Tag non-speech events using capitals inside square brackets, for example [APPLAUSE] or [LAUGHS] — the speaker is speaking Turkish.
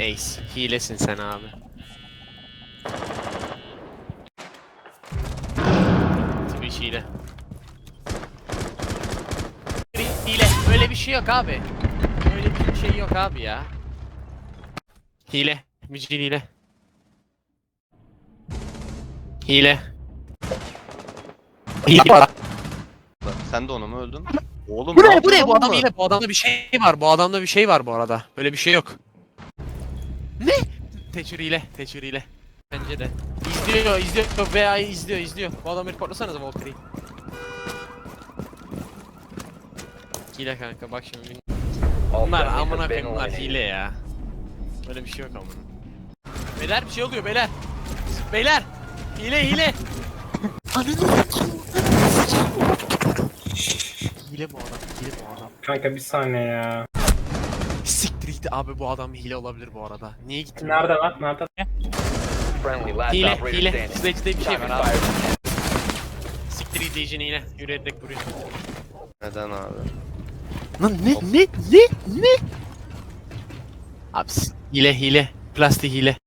Ace. Hilesin sen abi. Twitch hile. Hile. Öyle bir şey yok abi. Öyle bir şey yok abi ya. Hile. Mücil hile. Hile. Hile. Sen de onu mu öldün? Oğlum Bu ne? Bu ne? Bu adam hile. Bu adamda bir şey var. Bu adamda bir şey var bu arada. Böyle bir şey yok. Teçhür hile. Teçhür hile. Bence de. İzliyor, izliyor. VA'yı izliyor, izliyor. Bu adamı reportlasanıza Valkyrie'yi. Hile kanka bak şimdi. Bunlar amına koyayım bunlar hile ya. Böyle bir şey yok amına. Beyler bir şey oluyor beyler. Beyler. Hile hile. [LAUGHS] hile bu adam. Hile bu adam. Kanka bir saniye ya. Siktir gitti abi bu adam hile olabilir bu arada. Niye gitti? Nerede lan? Nerede? Hile, hile. Sledge'de bir şey var abi. Siktir izleyicini yine. Yürüyerek vuruyor. Neden abi? Lan ne, ne, ne, ne? Abi s- hile, hile. Plastik hile.